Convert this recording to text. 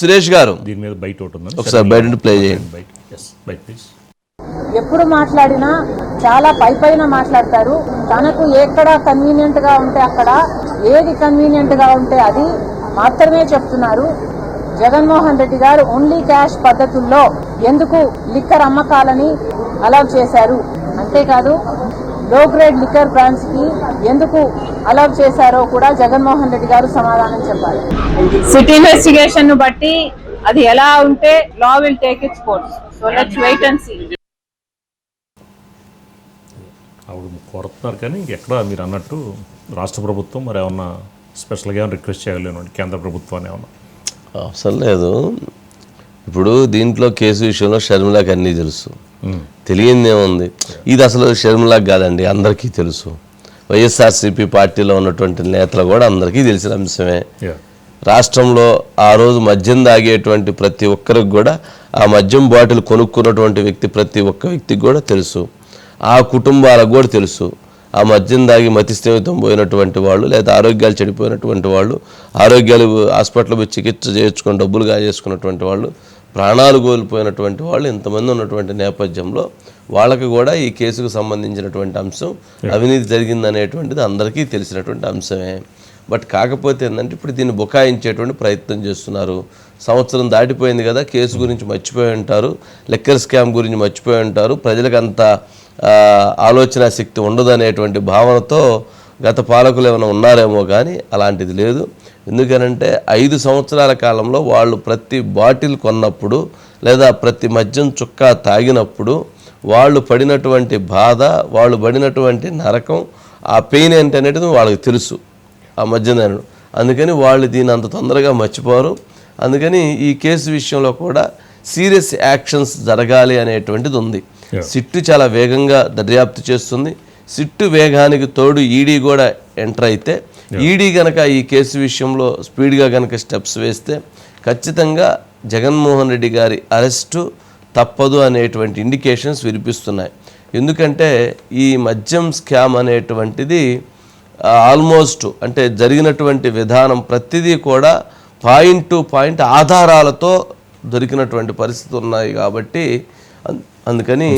సురేష్ గారు దీని మీద బయట ఒకటి ఒకసారి బయట నుండి ప్లే చేయండి. బయట. ప్లీజ్ ఎప్పుడు మాట్లాడినా చాలా పై పైన మాట్లాడతారు. తనకు ఎక్కడ కన్వీనియంట్గా ఉంటే అక్కడ ఏది కన్వీనియంట్గా ఉంటే అది మాత్రమే చెప్తున్నారు. జగన్మోహన్ రెడ్డి గారు ఓన్లీ క్యాష్ పద్ధతుల్లో ఎందుకు లిక్కర్ అమ్మకాలని అలౌ చేశారు. అంతేకాదు లో గ్రేడ్ లిక్కర్ బ్రాండ్స్కి ఎందుకు అలౌ చేశారో కూడా జగన్మోహన్ రెడ్డి గారు సమాధానం చెప్పాలి. సిటీ ఇన్వెస్టిగేషన్ను బట్టి అది ఎలా ఉంటే law will take its course so let's wait and see ఆవిడ కోరుతున్నారు కానీ ఎక్కడ మీరు అన్నట్టు రాష్ట్ర ప్రభుత్వం మరి ఏమన్నా స్పెషల్గా ఏమైనా రిక్వెస్ట్ చేయలేను కేంద్ర ప్రభుత్వాన్ని ఏమన్నా? అవసరం లేదు. ఇప్పుడు దీంట్లో కేసు విషయంలో షర్మిలాకి అన్నీ తెలుసు. తెలియంది ఏముంది ఇది అసలు షర్మిలాకి కాదండి అందరికీ తెలుసు. వైఎస్ఆర్సీపీ పార్టీలో ఉన్నటువంటి నేతలు కూడా అందరికీ తెలిసిన అంశమే. రాష్ట్రంలో ఆ రోజు మద్యం తాగేటువంటి ప్రతి ఒక్కరికి కూడా ఆ మద్యం బాటిల్ కొనుక్కున్నటువంటి వ్యక్తి ప్రతి ఒక్క వ్యక్తికి కూడా తెలుసు. ఆ కుటుంబాలకు కూడా తెలుసు. ఆ మద్యం దాగి మతిస్థిమితం పోయినటువంటి వాళ్ళు లేదా ఆరోగ్యాలు చెడిపోయినటువంటి వాళ్ళు ఆరోగ్యాలు హాస్పిటల్ పోయి చికిత్స చేయించుకొని డబ్బులు కాజేసుకున్నటువంటి వాళ్ళు ప్రాణాలు కోల్పోయినటువంటి వాళ్ళు ఇంతమంది ఉన్నటువంటి నేపథ్యంలో వాళ్ళకి కూడా ఈ కేసుకు సంబంధించినటువంటి అంశం అవినీతి జరిగిందనేటువంటిది అందరికీ తెలిసినటువంటి అంశమే. బట్ కాకపోతే ఏంటంటే ఇప్పుడు దీన్ని బుకాయించేటువంటి ప్రయత్నం చేస్తున్నారు. సంవత్సరం దాటిపోయింది కదా కేసు గురించి మర్చిపోయి ఉంటారు లెక్కర్ స్కామ్ గురించి మర్చిపోయి ఉంటారు. ప్రజలకు అంత ఆలోచన శక్తి ఉండదనేటువంటి భావనతో గత పాలకులు ఏమైనా ఉన్నారేమో కానీ అలాంటిది లేదు. ఎందుకనంటే ఐదు సంవత్సరాల కాలంలో వాళ్ళు ప్రతి బాటిల్ కొన్నప్పుడు లేదా ప్రతి మద్యం చుక్క తాగినప్పుడు వాళ్ళు పడినటువంటి బాధ వాళ్ళు పడినటువంటి నరకం ఆ పెయిన్ ఏంటనేది వాళ్ళకి తెలుసు. ఆ మధ్యనేరుడు అందుకని వాళ్ళు దీన్ని అంత తొందరగా మర్చిపోరు. అందుకని ఈ కేసు విషయంలో కూడా సీరియస్ యాక్షన్స్ జరగాలి అనేటువంటిది ఉంది. సిట్టు చాలా వేగంగా దర్యాప్తు చేస్తుంది. సిట్టు వేగానికి తోడు ఈడీ కూడా ఎంటర్ అయితే ఈడీ గనక ఈ కేసు విషయంలో స్పీడ్గా గనక స్టెప్స్ వేస్తే ఖచ్చితంగా జగన్మోహన్ రెడ్డి గారి అరెస్టు తప్పదు అనేటువంటి ఇండికేషన్స్ వినిపిస్తున్నాయి. ఎందుకంటే ఈ మద్యం స్కామ్ అనేటువంటిది ఆల్మోస్ట్ అంటే జరిగినటువంటి విధానం ప్రతిదీ కూడా పాయింట్ టు పాయింట్ ఆధారాలతో దొరికినటువంటి పరిస్థితి ఉన్నాయి కాబట్టి అందుకని